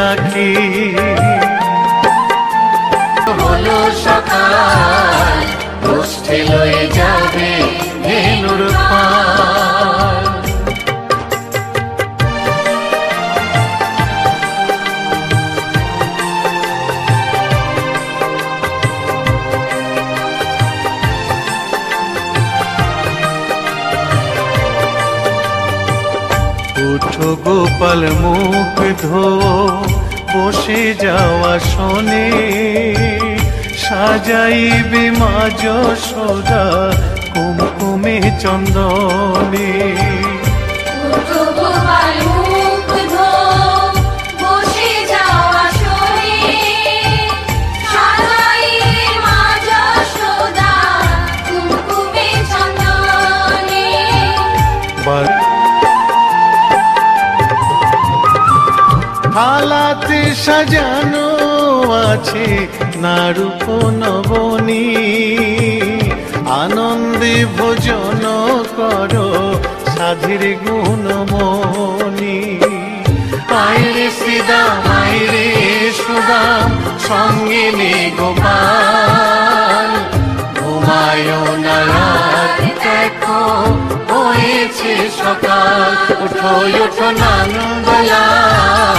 আঁকি হলো সকাল গোষ্ঠী লয়ে যাবে গোপাল মুখ ধো বসে যাওয়া শোনে। সাজাইবে মাজ সোজা কুমকুমে চন্দনে। সাজানো আছে নারূপ নবনী। আনন্দে ভোজন করো সাধীর গুণমণি। আইরে শ্রীদাম আইরে সুদাম সঙ্গে নে গোপাল। ঘুমায় না দেখো, হয়েছে সকাল। উঠো উঠো চেয়ে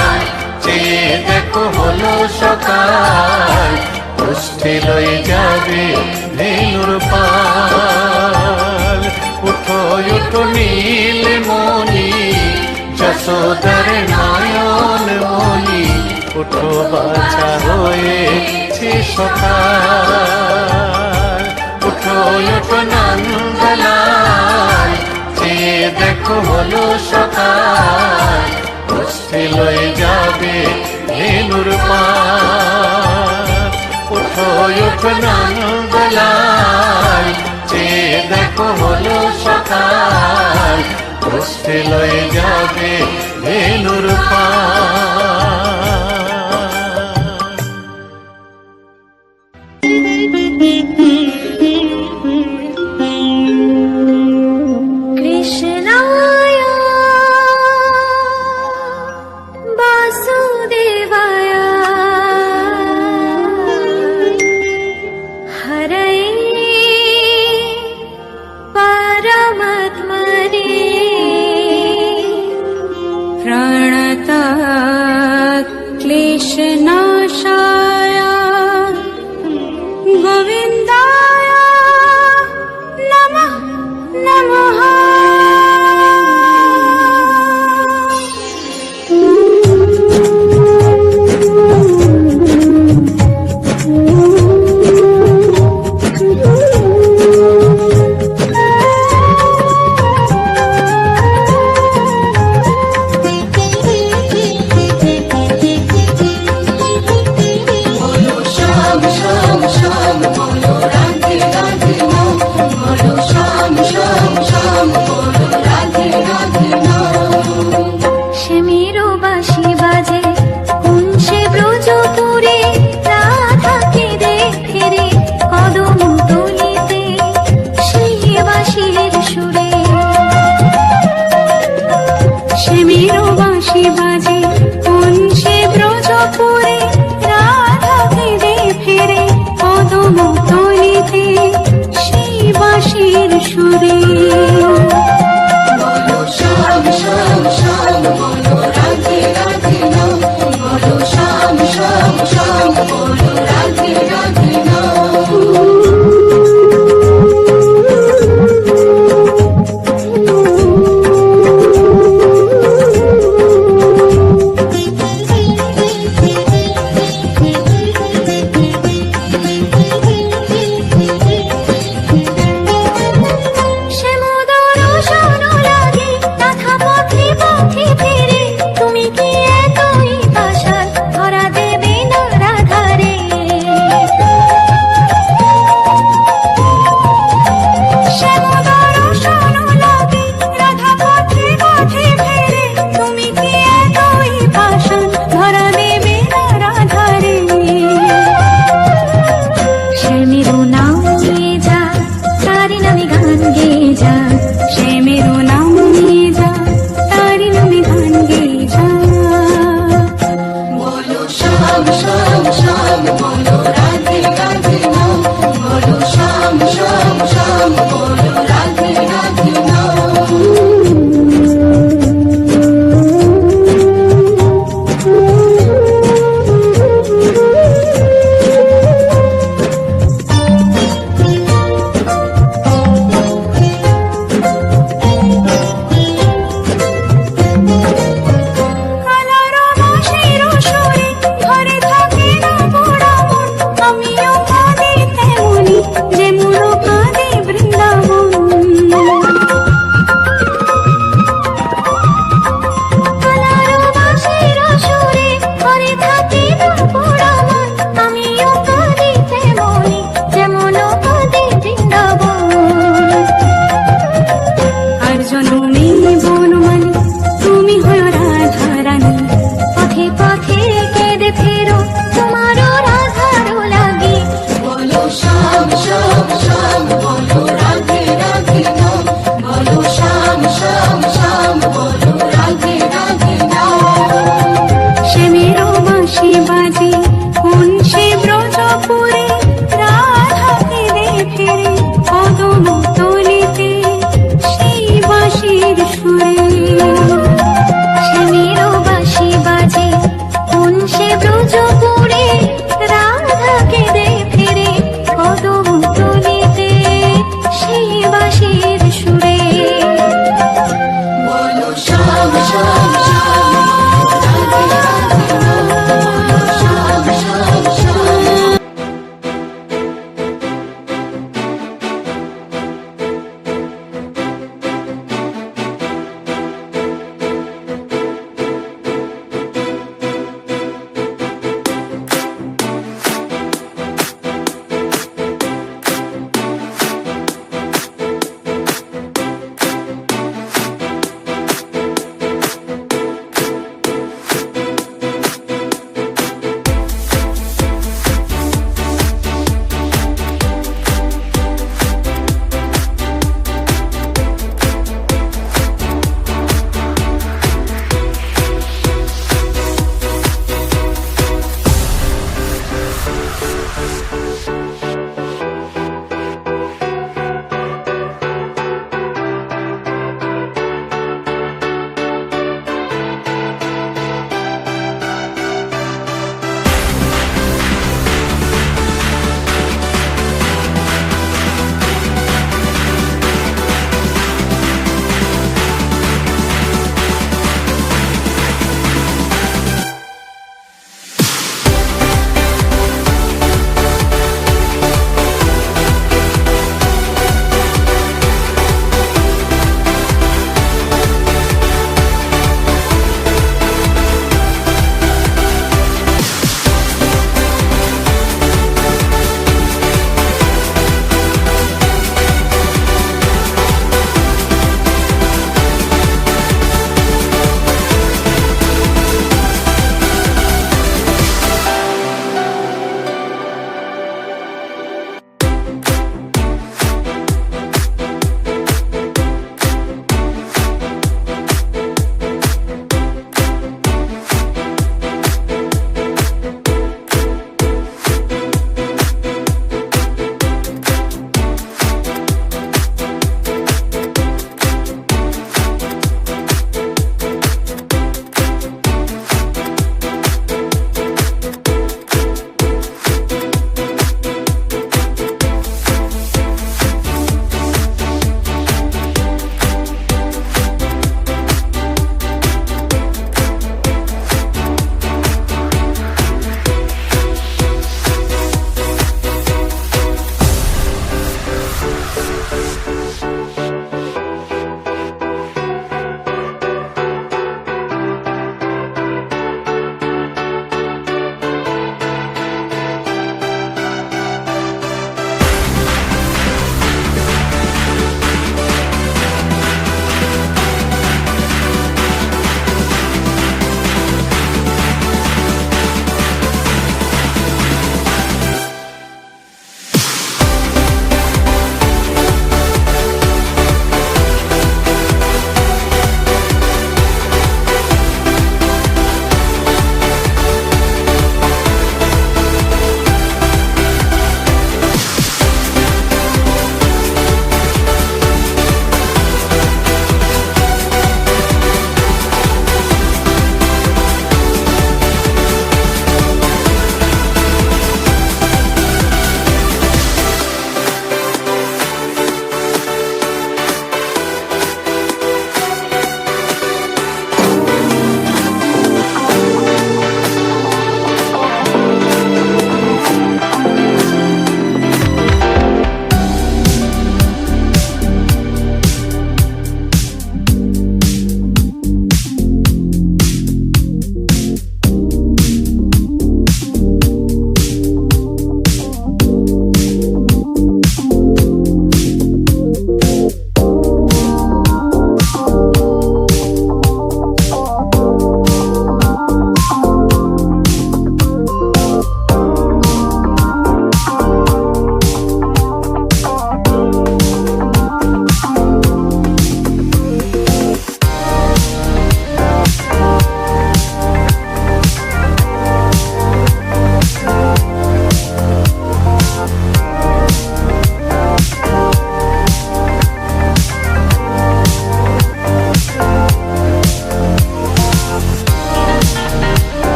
দেখো হলো সকাল, পুষ্টি লয়ে যাবে ধেনুর পাল। উঠো উঠো নীল মনি যশোদার নয়ন মনি উঠো বাছা হয়েছে সকাল। উঠো উঠো নন্দলাল চেয়ে দেখো হলো সকাল লয়ে যাবে ধেনুর পাল উঠো উঠো নন্দলাল চেয়ে দেখো হলো সকাল। পুষ্টি লয়ে যাবে ধেনুর পাল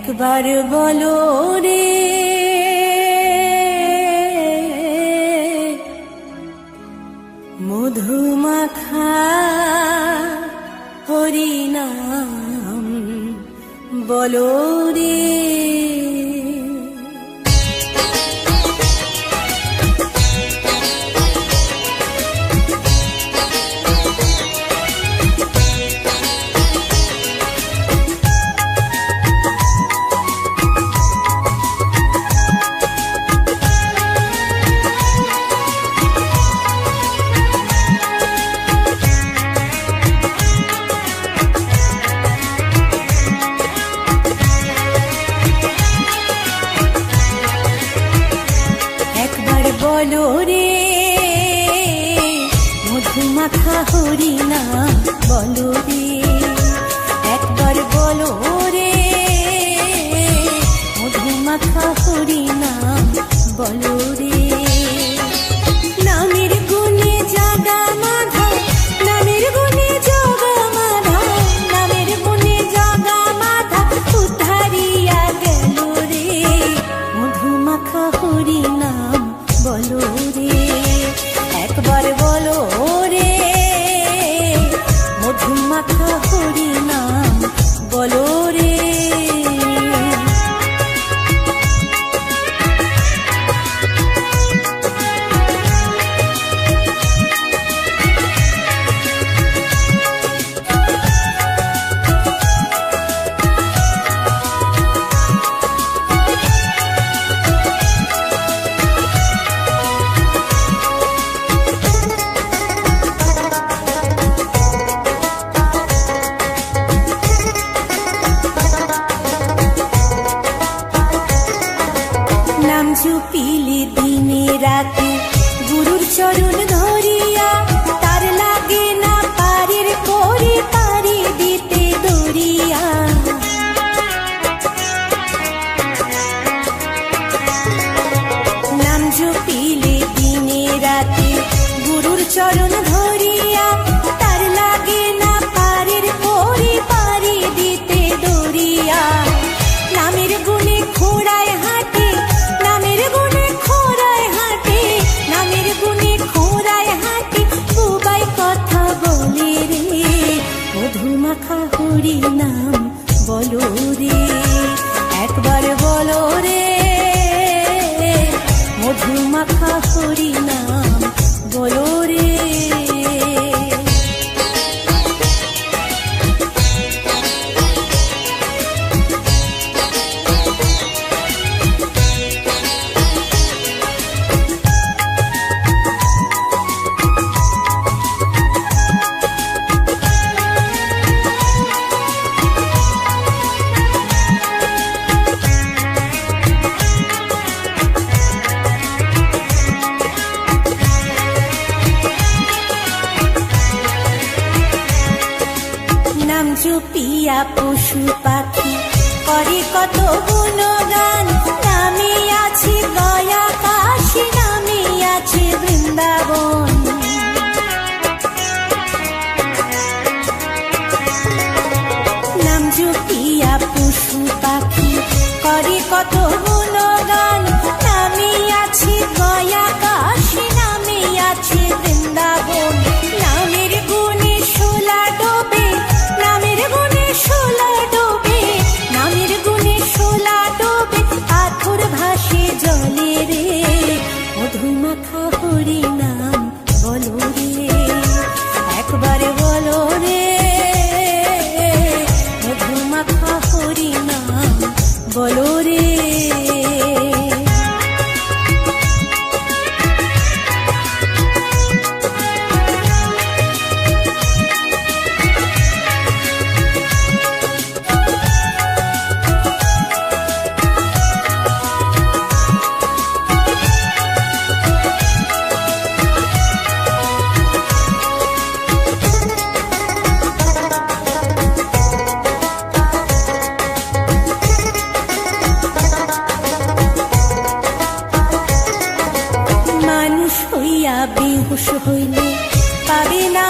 একবার বলো রে মধুমাখা হরিনাম বলো রে। মাথা হরিণা বলো রে। একবার বলো রে মধু মাথা হরিণা বলো মেলা পশু পাখি। করে কত গুণগান, নামি আছে গয়া কাশি, নামি আছে বৃন্দাবন। নাম জুটিয়া পশু পাখি, করে কত গুণগান, নামি আছে মানুষ হইলে পাবে না।